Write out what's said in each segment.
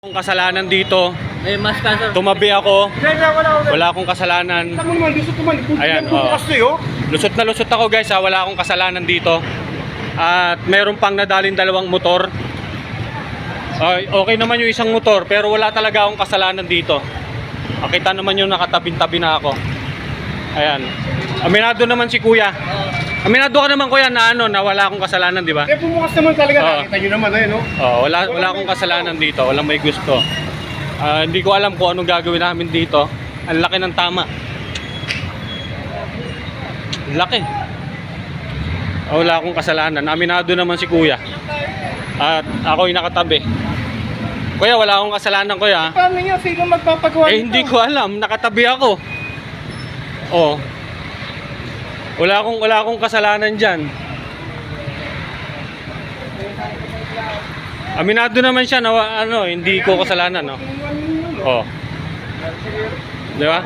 akong kasalanan dito. May mas. Tumabi ako. Hindi, wala ako. Wala akong kasalanan. Kita mo naman, lusot naman. Ayan, oh. Lusot na lusot ako guys ha. Wala akong kasalanan dito. At meron pang nadalin dalawang motor. Ay, okay naman yung isang motor pero wala talaga akong kasalanan dito. Makita naman yung nakatabing-tabi na ako. Ayan. Aminado naman si kuya. Aminado ka naman kuya na ano na wala akong kasalanan, di ba? Eh, bumukas naman talaga. Oo. Nakita nyo naman, ayun, no? Oh, wala wala akong kasalanan dito. Walang may gusto. Ah, hindi ko alam kung anong gagawin namin dito. Ang laki ng tama. Ang Laki. Ah, wala akong kasalanan. Aminado naman si Kuya. At ako'y nakatabi. Kuya, wala akong kasalanan, Kuya. Paano nyo? Sino magpapagawa Eh, hindi ko alam. Nakatabi ako. Oh. Wala akong wala akong kasalanan diyan. Aminado naman siya na ano, hindi ko kasalanan, no. Oh. 'Di ba?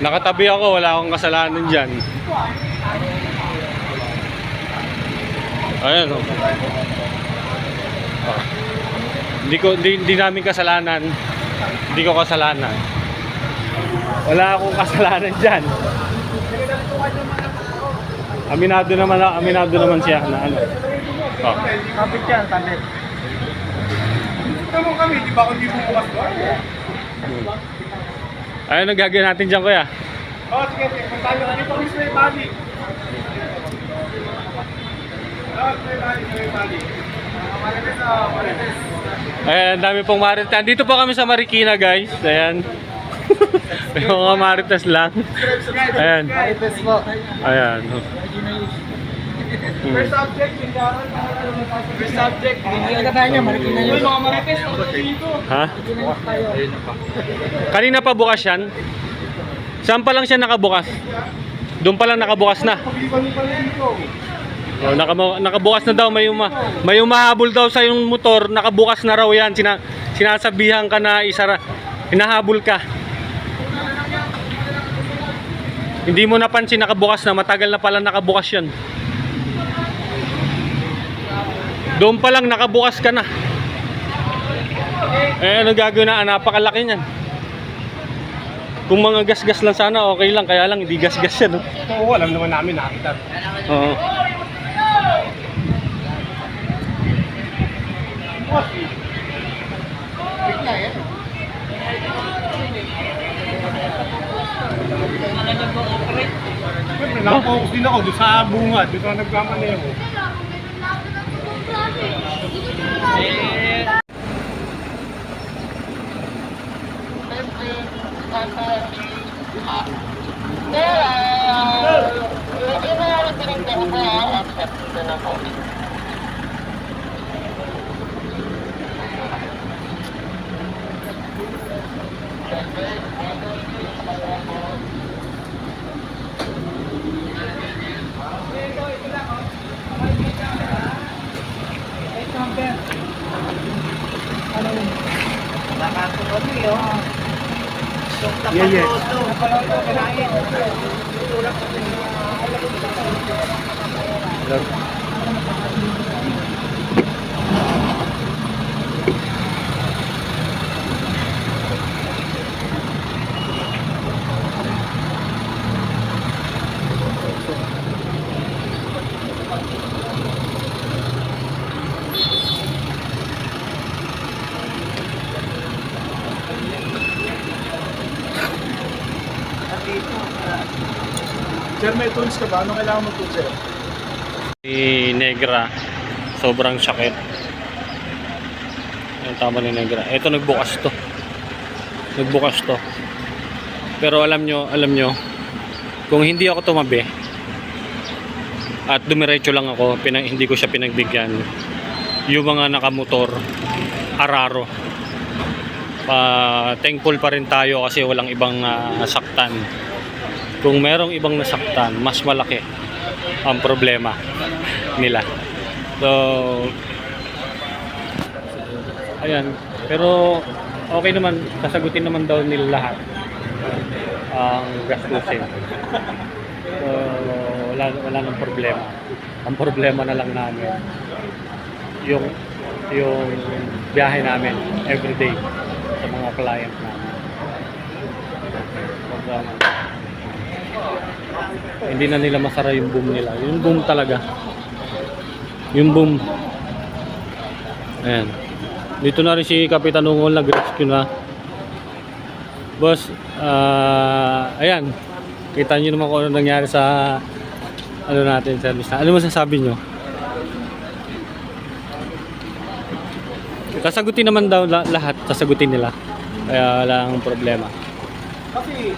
Nakatabi ako, wala akong kasalanan diyan. Ayun, oh. Oh. Hindi ko hindi, hindi namin kasalanan. Hindi ko kasalanan. Wala akong kasalanan diyan. Aminado naman aminado naman siya na ano. Oh. Kapit yan, kapit. Mo kami, di ba kung di bumukas to? Ayun ang gagawin natin diyan kuya. Oh, sige, sige. Punta nyo. Dito kami sa may bali. Ah, ah, Marites. Ayan, dami pong marites. Dito po kami sa Marikina, guys. Ayan. May mga marites lang. Ayan. Marites po. Ayan. Hmm. First subject, pindaran. First subject. Pinagkatahan niya, Marikina yun. Uy, mga Marites, dito. Ha? Kanina pa bukas yan? Saan pa lang siya nakabukas? Doon pa lang nakabukas na. Oh, nakama- nakabukas na daw may uma may umahabol daw sa yung motor, nakabukas na raw 'yan. Sina, sinasabihan ka na isara hinahabol ka. Hindi mo napansin nakabukas na, matagal na pala nakabukas 'yan. Doon pa lang nakabukas ka na. Eh ano gagawin na? Ah, Napakalaki niyan. Kung mga gas-gas lang sana, okay lang. Kaya lang, hindi gas-gas yan. No? Oo, alam naman namin, nakita. Oo. Nakafocus din ako doon sa bunga. Doon ako nagkamaneho. Yeah, yeah. May tools ka ba? Ano kailangan mo tools, sir? ni Negra. Sobrang sakit. Yung tama ni Negra. Ito nagbukas to. Nagbukas to. Pero alam nyo alam nyo kung hindi ako tumabi at dumiretso lang ako pinag, hindi ko siya pinagbigyan yung mga nakamotor araro. Pa thankful pa rin tayo kasi walang ibang ah, nasaktan kung merong ibang nasaktan mas malaki ang problema nila. So, ayan. Pero, okay naman, sasagutin naman daw nila lahat ang gastusin. So, wala, wala nang problema. Ang problema na lang namin, yung yung biyahe namin everyday sa mga client namin. Pag, um, hindi na nila masara yung boom nila. Yung boom talaga. Yung boom. Ayan. Dito na rin si Kapitan Ungol nag-rescue na. Boss, ah, ayan. Kita nyo naman kung ano nangyari sa ano natin service na. Ano masasabi nyo? Kasagutin naman daw la- lahat, sasagutin nila. Kaya wala ang problema. Kasi,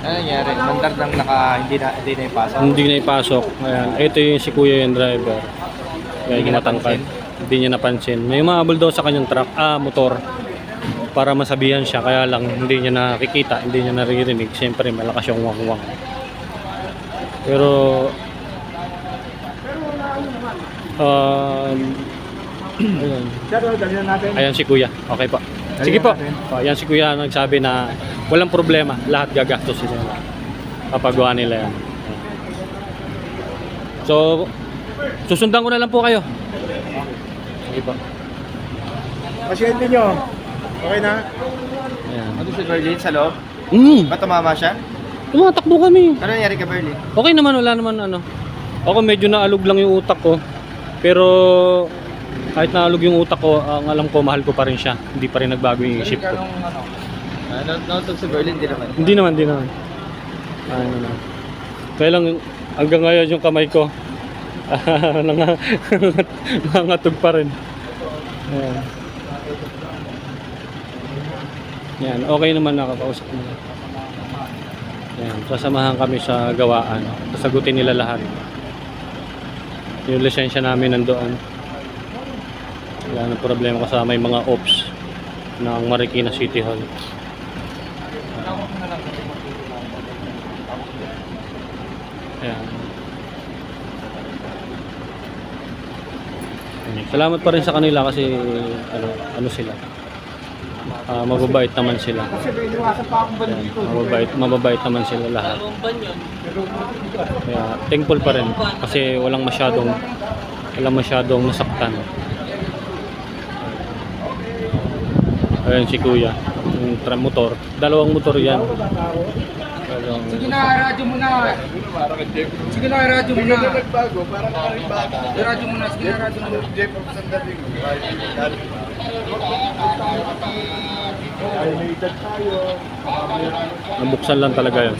ano nangyari? Mandar lang naka, hindi na, hindi na ipasa. Hindi na ipasok. Ayan. Ito yung si Kuya yung driver. Kaya Hindi yung matangkad. napansin? Hindi niya napansin. May umabol daw sa kanyang truck, ah, motor. Para masabihan siya. Kaya lang hindi niya nakikita, hindi niya naririnig. Siyempre malakas yung wang-wang. Pero na natin. Ayan si Kuya. Okay po. Sige po. Ayan si Kuya nagsabi na walang problema. Lahat gagastos nila. Papagawa nila yan. So, susundan ko na lang po kayo. Sige po. Pasyente nyo. Okay na? Ayan. Ano si Berlin sa loob? Mm, Ba't tumama siya? tumatakbo kami. Ano nangyari ka Berlin? Okay naman, wala naman ano. Ako medyo naalog lang yung utak ko. Pero kahit naalog yung utak ko, ang alam ko, mahal ko pa rin siya. Hindi pa rin nagbago yung isip ko. Ano? Ano, nauntog si Berlin, di naman. Hindi naman, hindi naman. Ano na. Kaya lang hanggang ngayon yung kamay ko nanga- nangangatog pa rin. Ayan. Yan, okay naman nakakausap nila. Yan, sasamahan kami sa gawaan. Sasagutin nila lahat. Yung lisensya namin nandoon. Wala na problema kasama yung mga ops ng Marikina City Hall. Ayan. Salamat pa rin sa kanila kasi ano, ano sila. Ah, mababait naman sila. Kasi may iniwasan pa akong Ayan, mababait, mababait naman sila lahat. Kaya thankful pa rin kasi walang masyadong walang masyadong nasaktan. Ayan si Kuya, yung motor. Dalawang motor yan. Sige na, radyo mo na. Sige na, radyo mo na. nagbago, parang nakaribago. Radyo mo na, sige na, radyo mo na. Jeff of San David. Ay, may edad tayo. nabuksan lang talaga yun.